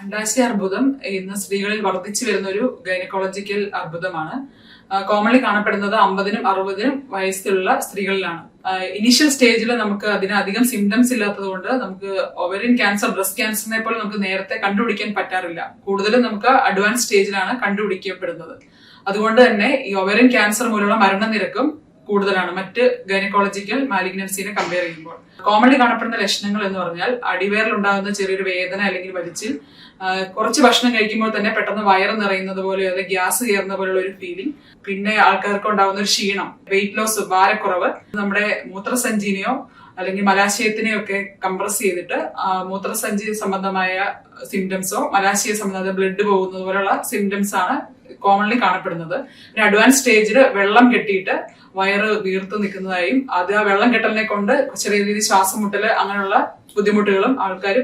അണ്ടാശയ അർബുദം ഇന്ന് സ്ത്രീകളിൽ വർദ്ധിച്ചു വരുന്ന ഒരു ഗൈനക്കോളജിക്കൽ അർബുദമാണ്. കോമൺലി കാണപ്പെടുന്നത് അമ്പതിനും അറുപതിനും വയസ്സിലുള്ള സ്ത്രീകളിലാണ്. ഇനീഷ്യൽ സ്റ്റേജിൽ നമുക്ക് അതിന് അധികം സിംറ്റംസ് ഇല്ലാത്തത് കൊണ്ട് നമുക്ക് ഒവറിൻ ക്യാൻസർ ബ്രസ്റ്റ് ക്യാൻസറിനെ പോലെ നമുക്ക് നേരത്തെ കണ്ടുപിടിക്കാൻ പറ്റാറില്ല. കൂടുതലും നമുക്ക് അഡ്വാൻസ് സ്റ്റേജിലാണ് കണ്ടുപിടിക്കപ്പെടുന്നത്. അതുകൊണ്ട് തന്നെ ഈ ഒവറിൻ ക്യാൻസർ മൂലമുള്ള മരണനിരക്കും കൂടുതലാണ്. മറ്റ് ഗൈനക്കോളജിക്കൽ മാലിഗ്നൻസിനെ കമ്പയർ ചെയ്യുമ്പോൾ. കോമൺലി കാണപ്പെടുന്ന ലക്ഷണങ്ങൾ എന്ന് പറഞ്ഞാൽ അടിവേറിൽ ഉണ്ടാകുന്ന ചെറിയൊരു വേദന അല്ലെങ്കിൽ വലിച്ചിൽ കുറച്ച് ഭക്ഷണം കഴിക്കുമ്പോൾ തന്നെ പെട്ടെന്ന് വയറ് നിറയുന്നത് പോലെ അല്ലെങ്കിൽ ഗ്യാസ് കയറുന്ന പോലുള്ള ഒരു ഫീലിംഗ് പിന്നെ ആൾക്കാർക്ക് ഉണ്ടാകുന്ന ഒരു ക്ഷീണം വെയിറ്റ് ലോസ് ഭാരക്കുറവ്. നമ്മുടെ മൂത്രസഞ്ചിനെയോ അല്ലെങ്കിൽ മലാശയത്തിനെയോ ഒക്കെ കംപ്രസ് ചെയ്തിട്ട് മൂത്രസഞ്ചി സംബന്ധമായ സിംറ്റംസോ മലാശയ സംബന്ധമായ ബ്ലഡ് പോകുന്നത് പോലുള്ള സിംറ്റംസ് ആണ് കോമൺലി കാണപ്പെടുന്നത്. പിന്നെ അഡ്വാൻസ് സ്റ്റേജിൽ വെള്ളം കെട്ടിയിട്ട് വയറ് വീർത്ത് നിൽക്കുന്നതായും അത് ആ വെള്ളം കെട്ടലിനെ കൊണ്ട് ചെറിയ രീതിയിൽ ശ്വാസം മുട്ടൽ അങ്ങനെയുള്ള ബുദ്ധിമുട്ടുകളും ആൾക്കാർ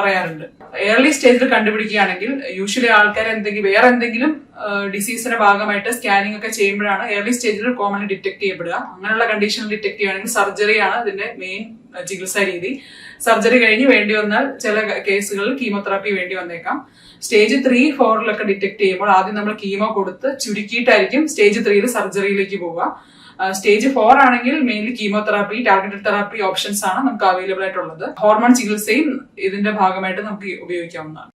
പറയാറുണ്ട്. ഏർലി സ്റ്റേജിൽ കണ്ടുപിടിക്കുകയാണെങ്കിൽ യൂഷ്വലി ആൾക്കാർ എന്തെങ്കിലും വേറെ എന്തെങ്കിലും ഡിസീസിന്റെ ഭാഗമായിട്ട് സ്കാനിങ് ഒക്കെ ചെയ്യുമ്പോഴാണ് ഏർലി സ്റ്റേജിൽ കോമൺലി ഡിറ്റക്ട് ചെയ്യപ്പെടുക. അങ്ങനെയുള്ള കണ്ടീഷനിൽ ഡിറ്റക്ട് ചെയ്യുകയാണെങ്കിൽ സർജറിയാണ് അതിന്റെ മെയിൻ ചികിത്സാ രീതി. സർജറി കഴിഞ്ഞ് വേണ്ടി വന്നാൽ ചില കേസുകളിൽ കീമോതെറാപ്പി വേണ്ടി വന്നേക്കാം. സ്റ്റേജ് ത്രീ ഫോറിലൊക്കെ ഡിറ്റക്ട് ചെയ്യുമ്പോൾ ആദ്യം നമ്മൾ കീമോ കൊടുത്ത് ചുരുക്കിയിട്ടായിരിക്കും സ്റ്റേജ് ത്രീയിൽ സർജറിയിലേക്ക് പോവുക. സ്റ്റേജ് ഫോർ ആണെങ്കിൽ mainly chemotherapy targeted therapy options ആണ് നമുക്ക് അവൈലബിൾ ആയിട്ടുള്ളത്. ഹോർമോൺ ചികിത്സയും ഇതിന്റെ ഭാഗമായിട്ട് നമുക്ക് ഉപയോഗിക്കാവുന്നതാണ്.